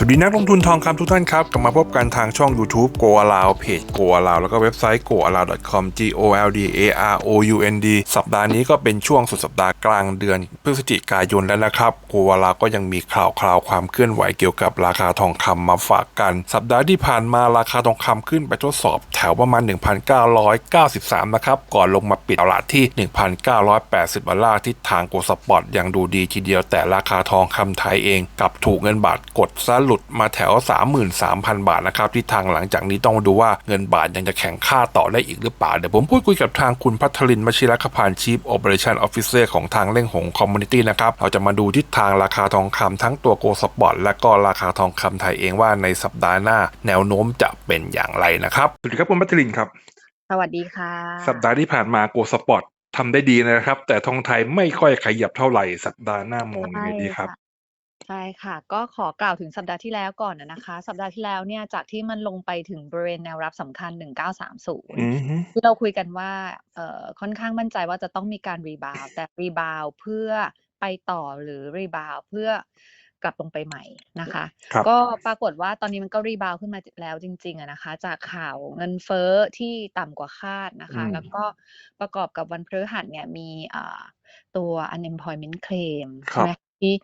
สวัสดีนักลงทุนทองคำทุกท่านครับ กลับมาพบกันทางช่อง YouTube Go a l o u เพจ Go Allow แล้วก็เว็บไซต์ goallow.com g o l d a r o u n d สัปดาห์นี้ก็เป็นช่วงสุดสัปดาห์กลางเดือนพฤศจิกายนแล้วนะครับ Go Allow ก็ยังมีข่าวคราวความเคลื่อนไหวเกี่ยวกับราคาทองคำมาฝากกัน สัปดาห์ที่ผ่านมาราคาทองคำขึ้นไปทดสอบแถวประมาณ 1,993 นะครับก่อนลงมาปิดตลาดที่ 1,980ดอลลาร์ที่ทางโกสปอร์ตยังดูดีทีเดียวแต่ราคาทองคำไทยเองกลับถูกเงินบาทกดซะหลุดมาแถว 33,000 บาทนะครับที่ทางหลังจากนี้ต้องมาดูว่าเงินบาทยังจะแข็งค่าต่อได้อีกหรือเปล่า เดี๋ยวผมพูดคุยกับทางคุณพัทลินมชิรคพานชีฟโอเปอเรชั่นออฟฟิเซอร์ของทางเล่งหงคอมมูนิตี้นะครับ เราจะมาดูทิศทางราคาทองคำทั้งตัวโกสปอร์ตและก็ราคาทองคำไทยเองว่าในสัปดาห์หน้าแนวโน้มจะเป็นอย่างไรนะครับสวัสดีครับคุณพัทลินครับ สวัสดีค่ะ สัปดาห์ที่ผ่านมาโกสปอร์ตทำได้ดีนะครับ แต่ทองไทยไม่ค่อยขยับเท่าไหร่สัปดาห์หน้ามองยังไงดีครับ ใช่ค่ะ ก็ขอกล่าวถึงสัปดาห์ที่แล้วก่อนนะนะคะ สัปดาห์ที่แล้วเนี่ย จากที่มันลงไปถึงบริเวณแนวรับสำคัญ 1930 อือฮึ ที่เราคุยกันว่า เอ่อ ค่อนข้างมั่นใจว่าจะต้องมีการรีบาวแต่รีบาวเพื่อไปต่อ หรือรีบาวเพื่อกลับลงไปใหม่นะคะ ครับ ก็ปรากฏว่าตอนนี้มันก็รีบาวขึ้นมาแล้วจริง ๆ อะนะคะ จากข่าวเงินเฟ้อที่ต่ำกว่าคาดนะคะอืมแล้วก็ประกอบกับวันพฤหัสเนี่ยมี อ่า ตัว unemployment claim คใช่รับไหม ที่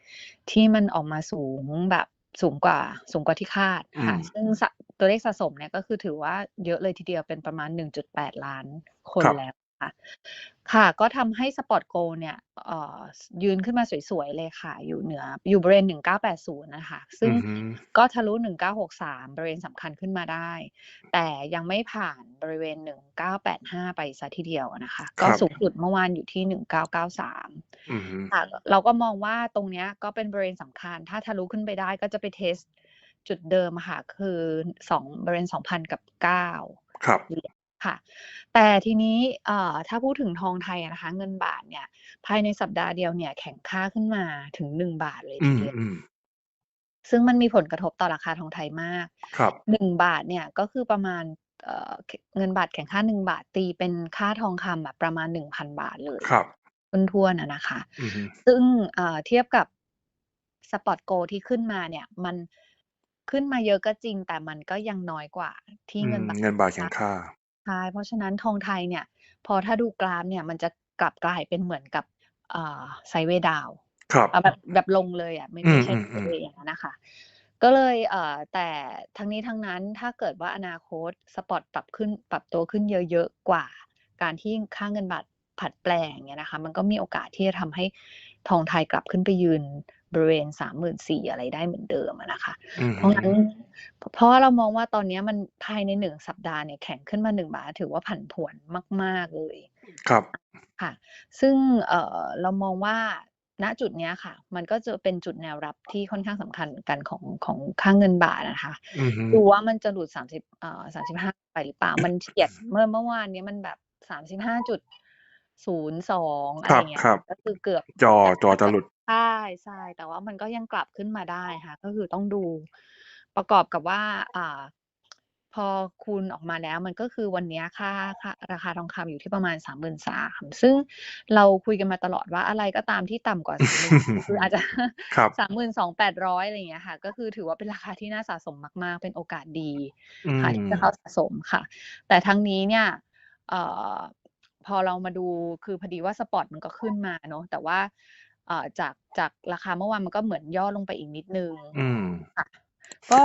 ที่มันออกมาสูงแบบสูงกว่าสูงกว่าที่คาดค่ะอืมซึ่งสะตัวเลขสะสมเนี่ยก็คือถือว่าเยอะเลยทีเดียวเป็นประมาณ 1.8 ล้านคนครับแล้ว ค่ะค่ะก็ทำให้สปอร์ตโกลเนี่ยเอ่อยืนขึ้นมาสวยๆเลยค่ะ อยู่เหนืออยู่บริเวณ 1980 นะคะ ซึ่งอือฮึก็ทะลุ 1963 บริเวณสำคัญขึ้นมาได้ แต่ยังไม่ผ่านบริเวณ 1985 ไปซะทีเดียวนะคะ ก็สูงสุดเมื่อวานอยู่ที่ 1993อือฮึค่ะเราก็มองว่าตรงเนี้ยก็เป็นบริเวณสำคัญ ถ้าทะลุขึ้นไปได้ก็จะไปเทสจุดเดิมอะค่ะ คือสองบริเวณ2,000กับ9ครับ ค่ะ แต่ทีนี้เอ่อถ้าพูดถึงทองไทยอะนะคะ เงินบาทเนี่ย ภายในสัปดาห์เดียวเนี่ย แข็งค่าขึ้นมาถึง1บาทเลยอืทีมเดียวอืมซึ่งมันมีผลกระทบต่อราคาทองไทยมากครับ1บาทเนี่ยก็คือประมาณเอ่อเงินบาทแข็งค่า1บาทตีเป็นค่าทองคำอะประมาณ1,000บาทเลยครับถ้วนๆอะนะคะอือฮึซึ่งเอ่อเทียบกับสปอตโกที่ขึ้นมาเนี่ย มันขึ้นมาเยอะก็จริง แต่มันก็ยังน้อยกว่าที่อืเงินมบาทเงินบาทแข็งค่า ใช่ เพราะฉะนั้นทองไทยเนี่ย พอถ้าดูกราฟเนี่ย มันจะกลับกลายเป็นเหมือนกับเอ่อไซด์เวย์ดาวน์ครับอะแบบแบบลงเลยอะ ไม่อืไม่มใช่อืมไซอืด์มเวย์อย่างนั้นนะคะ ก็เลยเอ่อแต่ทั้งนี้ทั้งนั้นถ้าเกิดว่าอนาคตสปอตปรับขึ้นปรับตัวขึ้นเยอะๆกว่า การที่ค่าเงินบาทผัดแปลงเนี่ยนะคะ มันก็มีโอกาสที่จะทำให้ทองไทยกลับขึ้นไปยืน บริเวณสามหมื่นสี่อะไรได้เหมือนเดิมอะนะคะอือเพฮึราะงั้นเพราะว่าเรามองว่าตอนเนี้ยมันภายในหนึ่งสัปดาห์เนี่ยแข็งขึ้นมาหนึ่งบาทถือว่าผันผวนมาก ๆ เลย ครับค่ะ ซึ่งเอ่อเรามองว่าณจุดเนี้ยค่ะ มันก็จะเป็นจุดแนวรับที่ค่อนข้างสำคัญเหมือนกันของของค่าเงินบาทนะคะอือฮึดูว่ามันจะหลุดสามสิบเอ่อสามสิบห้าไปหรือเปล่ามันเฉียดเมื่อเมื่อวานเนี้ยมันแบบสามสิบห้าจุด ศูนย์สองอะคไรรับ เงี้ยครับ ก็คือเกือบ จอ จอจะหลุด ใช่ใช่แต่ว่ามันก็ยังกลับขึ้นมาได้ค่ะ ก็คือต้องดู ประกอบกับว่า อ่า พอคูณออกมาแล้ว มันก็คือวันเนี้ยค่า ค่า ราคาทองคำอยู่ที่ประมาณสามหมื่นสามซึ่งเราคุยกันมาตลอดว่า อะไรก็ตามที่ต่ำกว่าสามหมื่นคืออาจจะ ครับสามหมื่นสองแปดร้อยอะไรอย่างเงี้ยค่ะ ก็คือถือว่าเป็นราคาที่น่าสะสมมาก ๆ เป็นโอกาสดีอืค่ะมที่จะเข้าสะสมค่ะ แต่ทั้งนี้เนี่ย เอ่อ พอเรามาดูคือพอดีว่าสปอตมันก็ขึ้นมาเนาะแต่ว่าเอ่อจากจากราคาเมื่อวานมันก็เหมือนย่อลงไปอีกนิดนึงอืมค่ะก็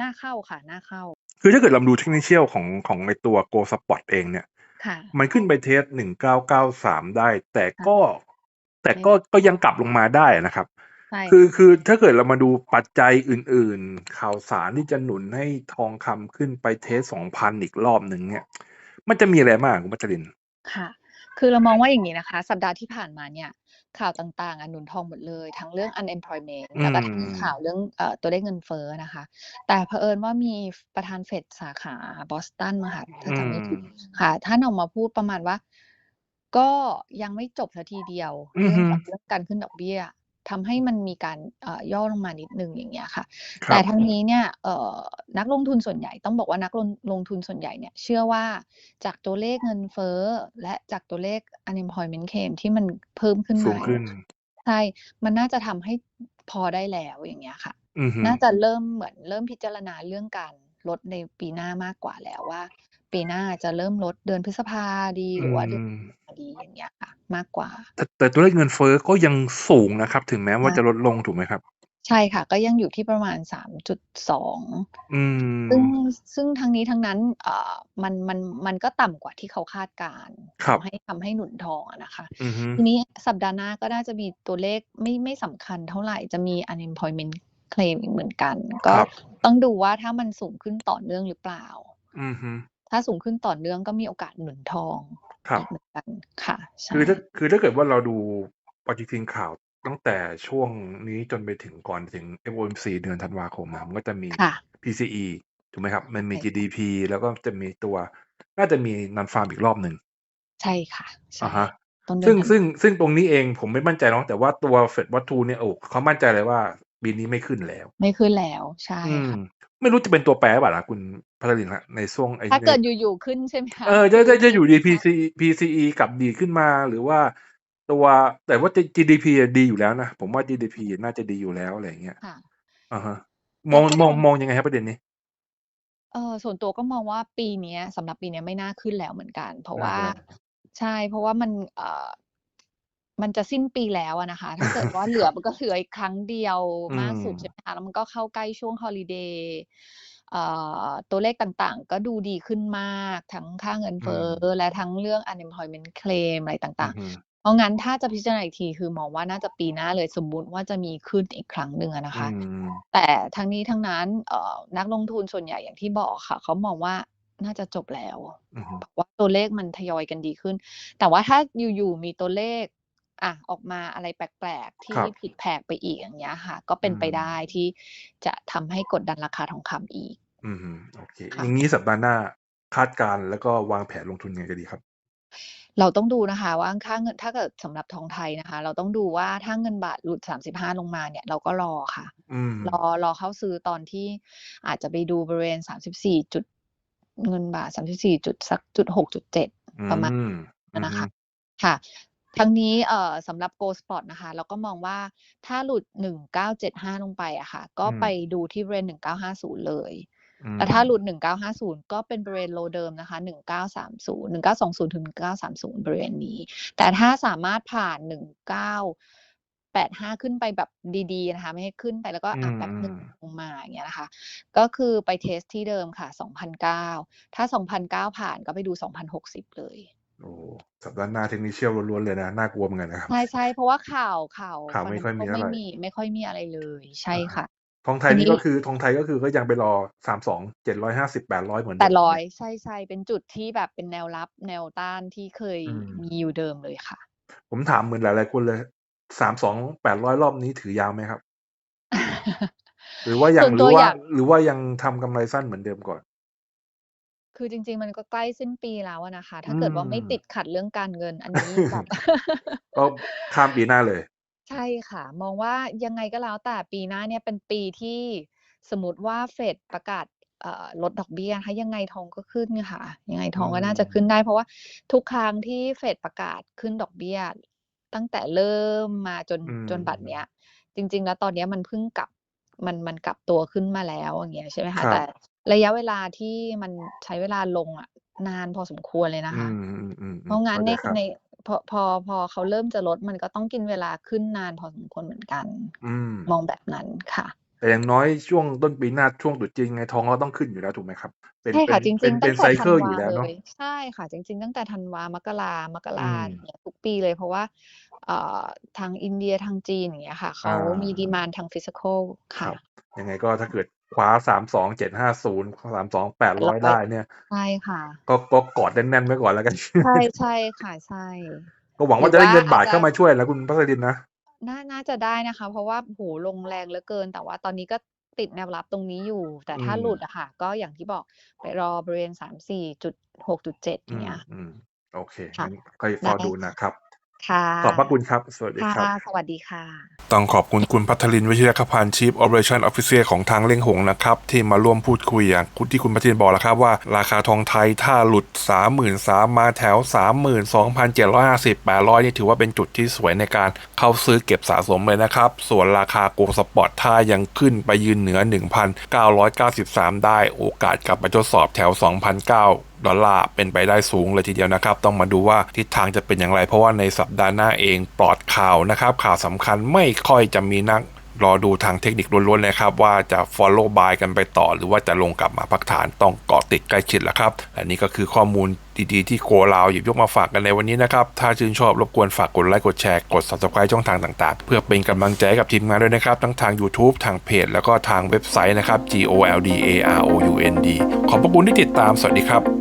น่าเข้าค่ะน่าเข้า คือถ้าเกิดเราดูเทคนิคของของในตัว Go Spot เองเนี่ยค่ะมันขึ้นไปเทสหนึ่งเก้าเก้าสามได้ แต่ก็แต่ไม่ก็ก็ยังกลับลงมาได้นะครับใช่คือคือถ้าเกิดเรามาดูปัจจัยอื่น ๆ ข่าวสารที่จะหนุนให้ทองคำขึ้นไปเทสสองพันอีกรอบหนึ่งเนี่ย มันจะมีอะไรมากคุณมัจริน ค่ะ คือเรามองว่าอย่างนี้นะคะ สัปดาห์ที่ผ่านมาเนี่ย ข่าวต่างๆอะหนุนทองหมดเลย ทั้งเรื่อง unemployment แล้วก็ทั้งอืมข่าวเรื่องเอ่อตัวเลขเงินเฟ้อนะคะ แต่เผอิญว่ามีประธานเฟดสาขาบอสตันมาค่ะถ้าอืจำไม่ม ผิดค่ะ ท่านออกมาพูดประมาณว่า ก็ยังไม่จบสัทีเดียว อือเรื่ฮึองเรื่องการขึ้นดอกเบี้ย ทำให้มันมีการเอ่อย่อลงมานิดนึงอย่างเงี้ยค่ะครัแต่บทั้งนี้เนี่ยเอ่อนักลงทุนส่วนใหญ่ต้องบอกว่านักลงลงทุนส่วนใหญ่เนี่ยเชื่อว่าจากตัวเลขเงินเฟ้อและจากตัวเลข unemployment claim ที่มันเพิ่มขึ้นสูมางขึ้นใช่ มันน่าจะทำให้พอได้แล้วอย่างเงี้ยค่ะอือฮึน่าจะเริ่มเหมือนเริ่มพิจารณาเรื่องการลดในปีหน้า มากกว่าแล้วว่า ปีหน้าจะเริ่มลดเดือนพฤษภาดีหรือว่าเดือนอืมดีอย่างเงี้ยค่ะมากกว่า แต่แต่ตัวเลขเงินเฟ้อก็ยังสูงนะครับ ถึงแม้ว่าใช่จะลดลงถูกไหมครับ ใช่ค่ะ ก็ยังอยู่ที่ประมาณสามจุดสองอืมซึ่งซึ่งทั้งนี้ทั้งนั้นเอ่อมันมันมันก็ต่ำกว่าที่เขาคาดการณ์ครับทำให้ทำให้หนุนทองอะนะคะอือฮึทีนี้สัปดาห์หน้าก็น่าจะมีตัวเลขไม่ไม่สำคัญเท่าไหร่จะมี unemployment claim อีกเหมือนกัน ก็ครับต้องดูว่าถ้ามันสูงขึ้นต่อเนื่องหรือเปล่าอือฮึ ถ้าสูงขึ้นต่อเนื่องก็มีโอกาสหนุนทองครับอีกเหมือนกันค่ะใช่คือถ้าคือถ้าเกิดว่าเราดูปฏิทินข่าวตั้งแต่ช่วงนี้จนไปถึงก่อนถึง FOMC เดือนธันวาคมนะมันก็จะมีค่ะ PCE ถูกไหมครับ มันมีใช่ GDP แล้วก็จะมีตัว น่าจะมีนันฟาร์มอีกรอบหนึ่ง ใช่ค่ะใช่อ่าฮะต้นเดืซึ่องนธันซึ่งซึ่งตรงนี้เองผมไม่มั่นใจเนาะแต่ว่าตัวเฟดวัตทูเนี่ยโอ้เขามั่นใจเลยว่า ปีนี้ไม่ขึ้นแล้ว ไม่ขึ้นแล้วใช่อืมค่ะไม่รู้จะเป็นตัวแปรป่ะล่ะคุณพัทลินฮะในช่วงไอ้ถ้าในเกิดอยู่ๆขึ้นใช่ไหมคะเออจะจะจะอยู่ดี PCE PCE กลับดีขึ้นมาหรือว่าตัวแต่ว่า GDP อะดีอยู่แล้วนะ ผมว่า GDP น่าจะดีอยู่แล้วอะไรอย่างเงี้ยค่ะอ่าฮะมองแล้วก็มองมองยังไงครับประเด็นนี้เออส่วนตัวก็มองว่าปีเนี้ยสำหรับปีเนี้ยไม่น่าขึ้นแล้วเหมือนกัน เพราะน่าว่าจะใช่เพราะว่ามันเอ่อ มันจะสิ้นปีแล้วอะนะคะ ถ้าเกิดว่าเหลือมันก็เหลืออีกครั้งเดียวอืมากมสุดใช่ไหมคะแล้วมันก็เข้าใกล้ช่วงฮอลิเดย์เอ่อตัวเลขต่างๆ ก็ดูดีขึ้นมาก ทั้งค่าเงินอืเฟ้มอและทั้งเรื่อง unemployment claim อะไรอืต่าองฮึๆเพราะงั้นถ้าจะพิจารณาอีกทีคือมองว่าน่าจะปีหน้าเลยสมมุติว่าจะมีขึ้นอีกครั้งหนึ่งอะนะอืคะมแต่ทั้งนี้ทั้งนั้นเอ่อนักลงทุนส่วนใหญ่อย่างที่บอกค่ะ เขามองว่าน่าจะจบแล้วอือฮึเพราะว่าตัวเลขมันทยอยกันดีขึ้น แต่ว่าถ้าอยู่ๆมีตัวเลข อะออกมาอะไรแปลกๆคที่รับผิดแผกไปอีกอย่างเงี้ยค่ะ ก็อืเป็นไปมได้ที่จะทำให้กดดันราคาทองคำอีก อือฮึโอเคอค่ะย่างนี้สัปดาห์หน้าคาดการณ์แล้วก็วางแผนลงทุนยังไงกันดีครับ เราต้องดูนะคะว่าค่าเงินถ้าเกิดสำหรับทองไทยนะคะ เราต้องดูว่าถ้าเงินบาทหลุด 35 ลงมาเนี่ย เราก็รอค่ะอืมรอรอเข้าซื้อตอนที่อาจจะไปดูบริเวณ 34จุดเงินบาท 34จุดสักจุด6จุดอื7ประมาณมอือนะฮึคะค่ะ ทั้งนี้เอ่อสำหรับ Gold Spot นะคะ เราก็มองว่าถ้าหลุด 1975 ลงไปอะค่ะ ก็อืไปมดูที่บริเวณ1950 เลยอืแต่ถ้าหลุมด1950 ก็เป็นบริเวณโลเดิมนะคะ 1930 1920 ถึง 1930 บริเวณนี้ แต่ถ้าสามารถผ่าน 1985 ขึ้นไปแบบดีๆนะคะ ไม่ให้ขึ้นไปแล้วก็อือะมแป๊บอืหนึ่งมลงมาอย่างเงี้ยนะคะ ก็คือไปเทสต์ที่เดิมค่ะ 2,009 ถ้า 2,009 ผ่านก็ไปดู 2,060 เลย โอ้สัปดาห์หน้า Technical ล้วนๆเลยนะ น่ากลัวเหมือนกันนะครับ ใช่ๆเพราะว่าข่าวข่าวข่าวไม่ค่อยมี Fundamental เท่าไม่ไรมีไม่ค่อยมีอะไรเลย ใช่อะฮะค่ะ ทองไททียนี่นี้ก็คือทองไทยก็คือก็ยังไปรอ32 750 800เหมือนแปเดิดมร้อใช่ยไหมใช่ๆเป็นจุดที่แบบเป็นแนวรับแนวต้านที่เคยอืมมีอยู่เดิมเลยค่ะ ผมถามเหมือนหลายๆคนเลย32 800รอบนี้ถือยาวไหมครับ?หรือว่ายัส่งวนหรืตัอวว่าอยากหรือว่ายังทำกำไรสั้นเหมือนเดิมก่อน? คือจริง ๆ มันก็ใกล้สิ้นปีแล้วอะนะคะอืถ้าเกิดว่าไม่ติม ดขัดเรื่องการเงินอันนี้แบบ ก็ข้ามปีหน้าเลย ใช่ค่ะ มองว่ายังไงก็แล้วแต่ปีหน้าเนี่ยเป็นปีที่สมมุติว่าเฟดประกาศเอ่อลดดอกเบี้ยนะคะยังไงทองก็ขึ้นค่ะ ยังไงอืทองก็น่าจะขึ้นม ได้ เพราะว่าทุกครั้งที่เฟดประกาศขึ้นดอกเบี้ย ตั้งแต่เริ่มมาจนอืจนบัดเนี้มยจริง ๆ แล้วตอนเนี้ยมันเพิ่งกลับมันมันกลับตัวขึ้นมาแล้วอย่างเงี้ยใช่ไหมคคะรัแต่บ ระยะเวลาที่มันใช้เวลาลงอะนานพอสมควรเลยนะอืคะมเพราะๆๆงั้เข้านใจในครับในพอพอพอเขาเริ่มจะลดมันก็ต้องกินเวลาขึ้นนานพอสมควรเหมือนกันอืมมองแบบนั้นค่ะ แต่อย่างน้อยช่วงต้นปีหน้าช่วงตรุษจีนยังไงทองก็ต้องขึ้นอยู่แล้วถูกไหมครับ?เป็นใช่เป็ค่ะนจเป็รินงๆเปตั็้นงไซแต่เธัคินลวอยู่าแล้วเลเนาะยใช่ค่ะ จริง ๆ ตั้งแต่ธันวามกรามกอืรามอย่างเงี้ยทุกปีเลยเพราะว่าเอ่อทางอินเดียทางจีนอย่างเงี้ยค่ะเขอาามี demand ทาง Physical คค่ะรับยังไงก็ถ้าเกิด คว้า32 750 32 800 800ได้เนี่ย ใช่ค่ะ ก็ก็กอดแน่นๆไว้ก่อนแล้วกัน ใช่ใช่ค่ะใช่ ก็หวังหว่รืาจะอวได้่าเงินอาบาจทจะเข้ามาช่วยนะคุณพัสรินนะน่าน่าจะได้นะคะ เพราะว่าโอ้โฮลงแรงเหลือเกิน แต่ว่าตอนนี้ก็ติดแนวรับตรงนี้อยู่ แต่อืถ้าหลุดมอะค่ะ ก็อย่างที่บอกไปรอบริเวณ34.6.7ออืย่างเงี้มยอืมโอเคค่ะงั้นค่อยไดเฝ้าดูค่ะนะครับ ค่ะ ขอบพระคุณครับ สวัสดีครับค่ะสวัสดีค่ะ ต้องขอบคุณคุณพัทลินวิชยาคพันธ์ Chief Operation Officer ของทางเล่งหงนะครับ ที่มาร่วมพูดคุยอย่างคุณที่คุณพัทลินบอกแล้วครับว่า ราคาทองไทยถ้าหลุด 33,000มาแถว 32,750 800 นี่ถือว่าเป็นจุดที่สวยในการเข้าซื้อเก็บสะสมเลยนะครับ ส่วนราคาโกลสปอร์ตถ้ายังขึ้นไปยืนเหนือ 1,993 ได้โอกาสกลับไปทดสอบแถว 2,009 ดอลลาร์เป็นไปได้สูงเลยทีเดียวนะครับ ต้องมาดูว่าทิศทางจะเป็นอย่างไร เพราะว่าในสัปดาห์หน้าเองปลอดข่าวนะครับข่าวสำคัญไม่ค่อยจะมีนักรอดูทางเทคนิคล้วนๆเลยครับ ว่าจะ follow by กันไปต่อ หรือว่าจะลงกลับมาพักฐานต้องเกาะติดใกล้ชิดแหละครับและนี่ก็คือข้อมูลดีๆ ที่โกลาวหยิบยกมาฝากกันในวันนี้นะครับ ถ้าชื่นชอบรบกวนฝากกดไลค์กดแชร์กด subscribe ช่องทางต่างๆ เพื่อเป็นกำลังใจกับทีมงานด้วยนะครับ ทั้งทาง YouTube ทางเพจ แล้วก็ทางเว็บไซต์นะครับ G O L D A R O U N D ขอบพระคุณที่ติดตามสวัสดีครับ